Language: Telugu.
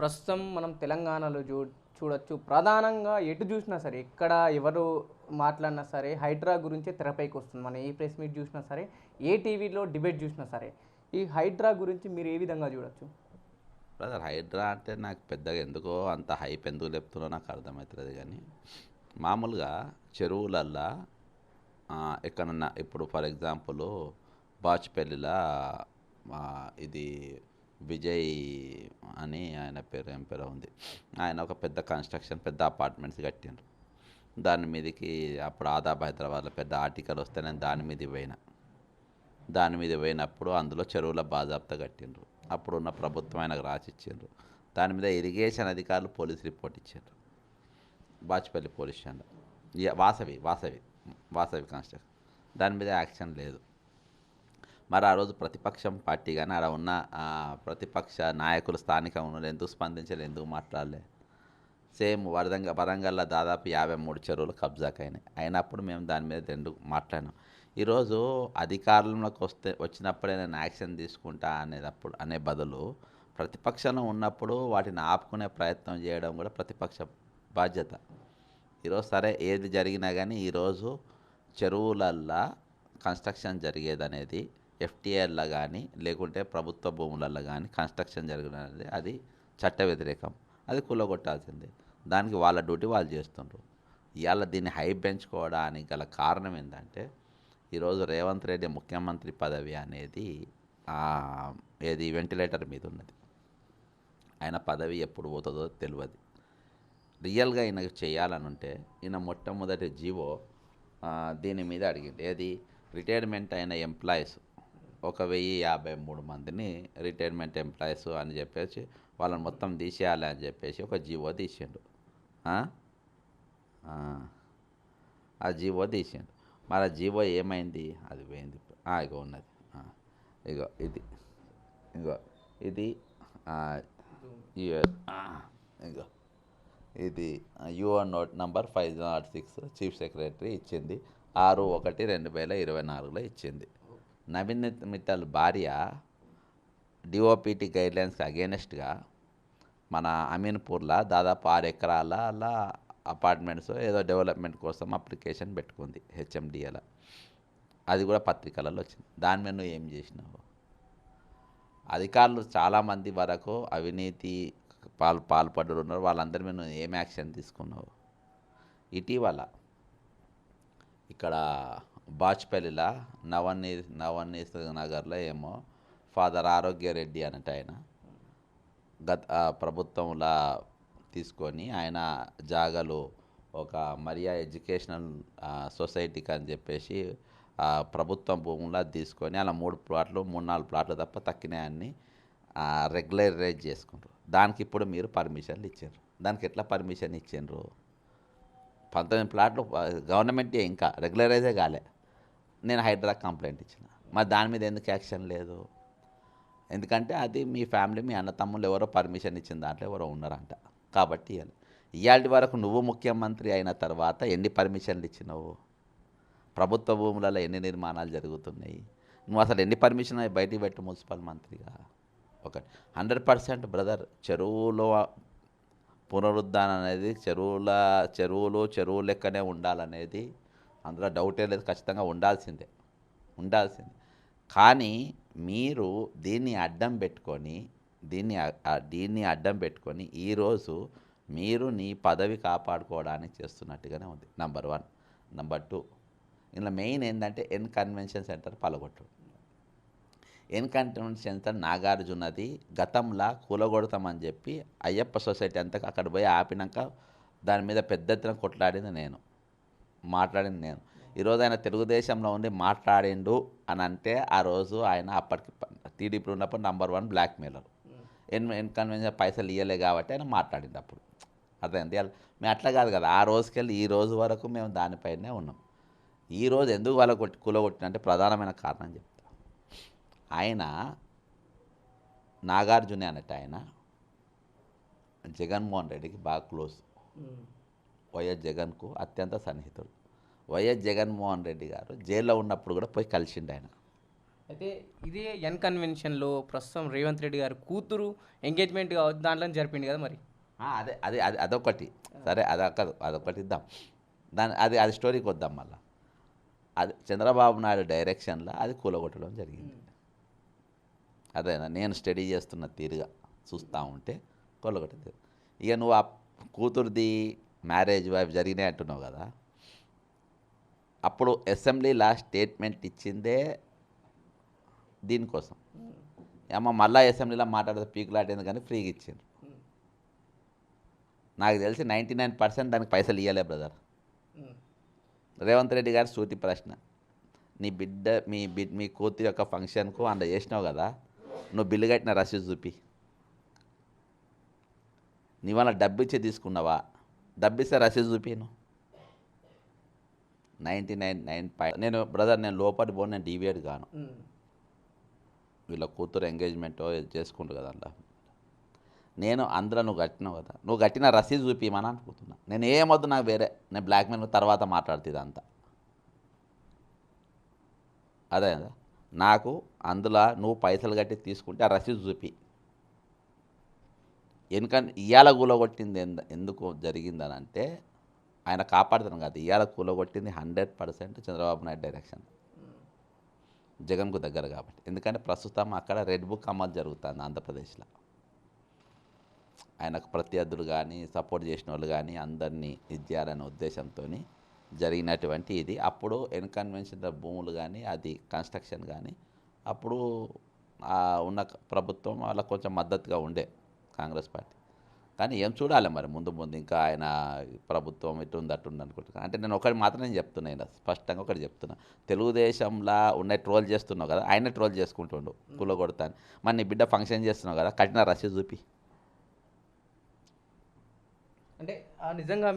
ప్రస్తుతం మనం తెలంగాణలో చూ చూడొచ్చు. ప్రధానంగా ఎటు చూసినా సరే ఎక్కడ ఎవరు మాట్లాడినా సరే హైడ్రా గురించే తెరపైకి వస్తుంది. మనం ఏ ప్రెస్ మీట్ చూసినా సరే ఏ టీవీలో డిబేట్ చూసినా సరే ఈ హైడ్రా గురించి మీరు ఏ విధంగా చూడొచ్చు? బ్రదర్ హైడ్రా అంటే నాకు పెద్దగా ఎందుకో అంత హైప్ ఎందుకు లేపుతున్నా నాకు అర్థమవుతుంది కానీ మామూలుగా చెరువులల్లా ఎక్కడన్నా ఇప్పుడు ఫర్ ఎగ్జాంపుల్ బాచ్పల్లిలా ఇది విజయ్ అని ఆయన పేరు ఏం పేరు ఉంది. ఆయన ఒక పెద్ద కన్స్ట్రక్షన్ పెద్ద అపార్ట్మెంట్స్ కట్టిండ్రు. దాని మీదకి అప్పుడు ఆదాబ్ హైదరాబాద్లో పెద్ద ఆర్టికల్ వస్తే నేను దాని మీద పోయిన. దాని మీద పోయినప్పుడు అందులో చెరువుల బాజాబ్తా కట్టిండ్రు. అప్పుడున్న ప్రభుత్వం ఆయనకు రాసిచ్చిండ్రు. దాని మీద ఇరిగేషన్ అధికారులు పోలీస్ రిపోర్ట్ ఇచ్చిండ్రు. Bachupally police stand Vasavi Vasavi Vasavi construction దాని మీద యాక్షన్ లేదు. మరి ఆ రోజు ప్రతిపక్షం పార్టీ కానీ అక్కడ ఉన్న ప్రతిపక్ష నాయకులు స్థానికంగా ఎందుకు స్పందించలేదు ఎందుకు మాట్లాడలే? సేమ్ వరదంగా వరంగల్లో దాదాపు యాభై మూడు చెరువులు కబ్జాకైనాయి. అయినాయి అయినప్పుడు మేము దాని మీద రెండు మాట్లాడినాం. ఈరోజు అధికారంలోకి వస్తే వచ్చినప్పుడే నేను యాక్షన్ తీసుకుంటా అనేటప్పుడు అనే బదులు ప్రతిపక్షంలో ఉన్నప్పుడు వాటిని ఆపుకునే ప్రయత్నం చేయడం కూడా ప్రతిపక్ష బాధ్యత. ఈరోజు సరే ఏది జరిగినా కానీ ఈరోజు చెరువులల్లా కన్స్ట్రక్షన్ జరిగేది అనేది ఎఫ్టీఏల్లో కానీ లేకుంటే ప్రభుత్వ భూములలో కానీ కన్స్ట్రక్షన్ జరగడం అది చట్ట వ్యతిరేకం. అది కూలగొట్టాల్సిందే. దానికి వాళ్ళ డ్యూటీ వాళ్ళు చేస్తుండ్రు. ఇవాళ దీన్ని హై పెంచుకోవడానికి గల కారణం ఏంటంటే ఈరోజు రేవంత్ రెడ్డి ముఖ్యమంత్రి పదవి అనేది ఏది వెంటిలేటర్ మీద ఉన్నది. ఆయన పదవి ఎప్పుడు పోతుందో తెలియదు రియల్గా ఈయనకు చేయాలని ఉంటే ఈయన మొట్టమొదటి జీవో దీని మీద అడిగింది ఏది? రిటైర్మెంట్ అయిన ఎంప్లాయీస్. ఒక వెయ్యి యాభై మూడు మందిని రిటైర్మెంట్ ఎంప్లాయీస్ అని చెప్పేసి వాళ్ళని మొత్తం తీసేయాలి అని చెప్పేసి ఒక జీవో తీసిండు. ఆ? జీవో తీసిండు. మరి ఆ జీవో ఏమైంది? అది పోయింది ఇగో ఉన్నది. ఇగో ఇది. ఇగో ఇది. ఇగో ఇది. Yuvan note number five nought six chief secretary ఇచ్చింది. ఆరు ఒకటి రెండు వేల ఇరవై నాలుగులో ఇచ్చింది. నవీన్ మిట్టల్ భార్య డిఓపిటి గైడ్లైన్స్కి అగేనెస్ట్గా మన అమీన్పూర్లో దాదాపు ఆరు ఎకరాల అలా అపార్ట్మెంట్స్ ఏదో డెవలప్మెంట్ కోసం అప్లికేషన్ పెట్టుకుంది హెచ్ఎండిఏలో అది కూడా పత్రికలలో వచ్చింది. దాని మీద నువ్వు ఏం చేసినావు? అధికారులు చాలామంది వరకు అవినీతి పాల్ పాల్పడ్డరు ఉన్నారు. వాళ్ళందరి మీద నువ్వు ఏం యాక్షన్ తీసుకున్నావు? ఇటీవల ఇక్కడ బాచ్పల్లిలో నవన్నీ నవనీస్ నగర్లో ఏమో ఫాదర్ ఆరోగ్య రెడ్డి ఆయన గత ప్రభుత్వంలా తీసుకొని ఆయన జాగలు ఒక మరియా ఎడ్యుకేషనల్ సొసైటీకి అని చెప్పేసి ప్రభుత్వం భూములా తీసుకొని అలా మూడు ప్లాట్లు మూడు నాలుగు ప్లాట్లు తప్ప తక్కినాయన్ని రెగ్యులరైజ్ చేసుకుంటారు దానికి ఇప్పుడు మీరు పర్మిషన్లు ఇచ్చారు దానికి ఎట్లా పర్మిషన్ ఇచ్చిండ్రు? పంతొమ్మిది ప్లాట్లు గవర్నమెంట్ ఇంకా రెగ్యులరైజే కాలే. నేను హైడ్రా కంప్లైంట్ ఇచ్చిన. మరి దాని మీద ఎందుకు యాక్షన్ లేదు? ఎందుకంటే అది మీ ఫ్యామిలీ మీ అన్న తమ్ముళ్ళు ఎవరో పర్మిషన్ ఇచ్చిన దాంట్లో ఎవరో ఉన్నారంట. కాబట్టి ఇవ్వాలి ఇవాళ వరకు నువ్వు ముఖ్యమంత్రి అయిన తర్వాత ఎన్ని పర్మిషన్లు ఇచ్చినావు? ప్రభుత్వ భూములలో ఎన్ని నిర్మాణాలు జరుగుతున్నాయి? నువ్వు అసలు ఎన్ని పర్మిషన్ బయటికి పెట్టు మున్సిపల్ మంత్రిగా? ఒకటి. హండ్రెడ్ పర్సెంట్ బ్రదర్ చెరువులో పునరుద్ధరణ అనేది చెరువుల చెరువులు చెరువు లెక్కనే ఉండాలనేది అందులో డౌటే లేదు ఖచ్చితంగా ఉండాల్సిందే. ఉండాల్సిందే. కానీ మీరు దీన్ని అడ్డం పెట్టుకొని దీన్ని దీన్ని అడ్డం పెట్టుకొని ఈరోజు మీరు నీ పదవి కాపాడుకోవడానికి చేస్తున్నట్టుగానే ఉంది. నంబర్ వన్ నంబర్ టూ ఇందులో మెయిన్ ఏంటంటే ఎన్ కన్వెన్షన్ సెంటర్ పలగొట్టు. ఎన్ కన్వెన్షన్ సెంటర్ నాగార్జునది గతంలా కూలగొడతామని చెప్పి అయ్యప్ప సొసైటీ అంతా అక్కడ పోయి ఆపినాక దాని మీద పెద్ద ఎత్తున కొట్లాడింది నేను. మాట్లాడింది నేను. ఈరోజు ఆయన తెలుగుదేశంలో ఉండి మాట్లాడిండు అని అంటే ఆ రోజు ఆయన అప్పటికి టీడీపీ ఉన్నప్పుడు number one blackmailer. N N పైసలు ఇవ్వలే కాబట్టి ఆయన మాట్లాడింది అప్పుడు. అర్థమైంది? మేము అట్లా కాదు కదా. ఆ రోజుకెళ్ళి ఈ రోజు వరకు మేము దానిపైనే ఉన్నాం. ఈ రోజు ఎందుకు వాళ్ళ కొట్టి కూలగొట్టినంటే ప్రధానమైన కారణం చెప్తా. ఆయన నాగార్జునే అన్నట్టు ఆయన జగన్మోహన్ రెడ్డికి బాగా క్లోజ్. వైఎస్ జగన్కు అత్యంత సన్నిహితుడు. వైఎస్ జగన్మోహన్ రెడ్డి గారు జైల్లో ఉన్నప్పుడు కూడా పోయి కలిసిండు ఆయన. అయితే ఇదే ఎన్ కన్వెన్షన్లో ప్రస్తుతం రేవంత్ రెడ్డి గారు కూతురు ఎంగేజ్మెంట్ కావచ్చు దాంట్లో జరిపింది కదా మరి? అదే అది అది అదొకటి. సరే అదొకదు అదొకటి ఇద్దాం. దాని అది అది స్టోరీకి వద్దాం మళ్ళీ. అది చంద్రబాబు నాయుడు డైరెక్షన్లో అది కూలగొట్టడం జరిగింది. అదేనా? నేను స్టడీ చేస్తున్న తీరుగా చూస్తూ ఉంటే కూలగొట్టేది. ఇక నువ్వు ఆ కూతురుది మ్యారేజ్ వైఫ్ జరిగినాయి అంటున్నావు కదా. అప్పుడు అసెంబ్లీలా స్టేట్మెంట్ ఇచ్చిందే దీనికోసం. ఏమో మళ్ళీ అసెంబ్లీలో మాట్లాడితే పీకులాటేంది కానీ ఫ్రీగా ఇచ్చిండ్రు. నాకు తెలిసి నైంటీ నైన్ పర్సెంట్ దానికి పైసలు ఇవ్వలే బ్రదర్. రేవంత్ రెడ్డి గారి సూటి ప్రశ్న. నీ బిడ్డ మీ బిడ్ మీ కూతురు యొక్క ఫంక్షన్కు అంత చేసినావు కదా నువ్వు బిల్లు కట్టిన రసీదు చూపి. నీ వల్ల డబ్బు ఇచ్చి తీసుకున్నావా? దబ్బిస్తే రసీదు చూపిను నైంటీ నైన్ నైన్ పై నేను బ్రదర్ నేను లోపలి పోను నేను డీవియేట్ కాను. వీళ్ళ కూతురు ఎంగేజ్మెంట్ చేసుకుంటు కదా అలా నేను అందులో నువ్వు కట్టినావు కదా. నువ్వు కట్టిన రసీదు చూపించమని అనుకుంటున్నా. నేను ఏమొద్దు నాకు వేరే. నేను బ్లాక్మెయిల్ తర్వాత మాట్లాడుతుంది అంతా అదే కదా. నాకు అందులో నువ్వు పైసలు కట్టి తీసుకుంటే ఆ రసీదు చూపి. ఎందుకంటే ఇవాళ కూలగొట్టింది ఎందు ఎందుకు జరిగిందని అంటే ఆయన కాపాడుతాను కాదు. ఇవాళ కూలగొట్టింది hundred percent Chandrababu Naidu direction. జగన్కు దగ్గర కాబట్టి. ఎందుకంటే ప్రస్తుతం అక్కడ రెడ్ బుక్ అమలు జరుగుతుంది ఆంధ్రప్రదేశ్లో. ఆయనకు ప్రత్యర్థులు కానీ సపోర్ట్ చేసిన వాళ్ళు కానీ అందరినీ ఇది చేయాలనే ఉద్దేశంతో జరిగినటువంటి ఇది. అప్పుడు ఎన్కన్వెన్షన్ భూములు కానీ అది కన్స్ట్రక్షన్ కానీ అప్పుడు ఉన్న ప్రభుత్వం వాళ్ళకు కొంచెం మద్దతుగా ఉండే. Congress party. కానీ ఏం చూడాలి మరి ముందు ముందు ఇంకా ఆయన ప్రభుత్వం ఇటు ఉంది అటు అనుకుంటున్నాను అంటే నేను ఒకటి మాత్రం నేను చెప్తున్నా స్పష్టంగా ఒకటి చెప్తున్నా. తెలుగుదేశంలా ఉన్న ట్రోల్ చేస్తున్నావు కదా ఆయన ట్రోల్ చేసుకుంటుండు కుల కొడతాను మరి నీ బిడ్డ ఫంక్షన్ చేస్తున్నావు కదా కఠిన రసీ చూపి. అంటే నిజంగా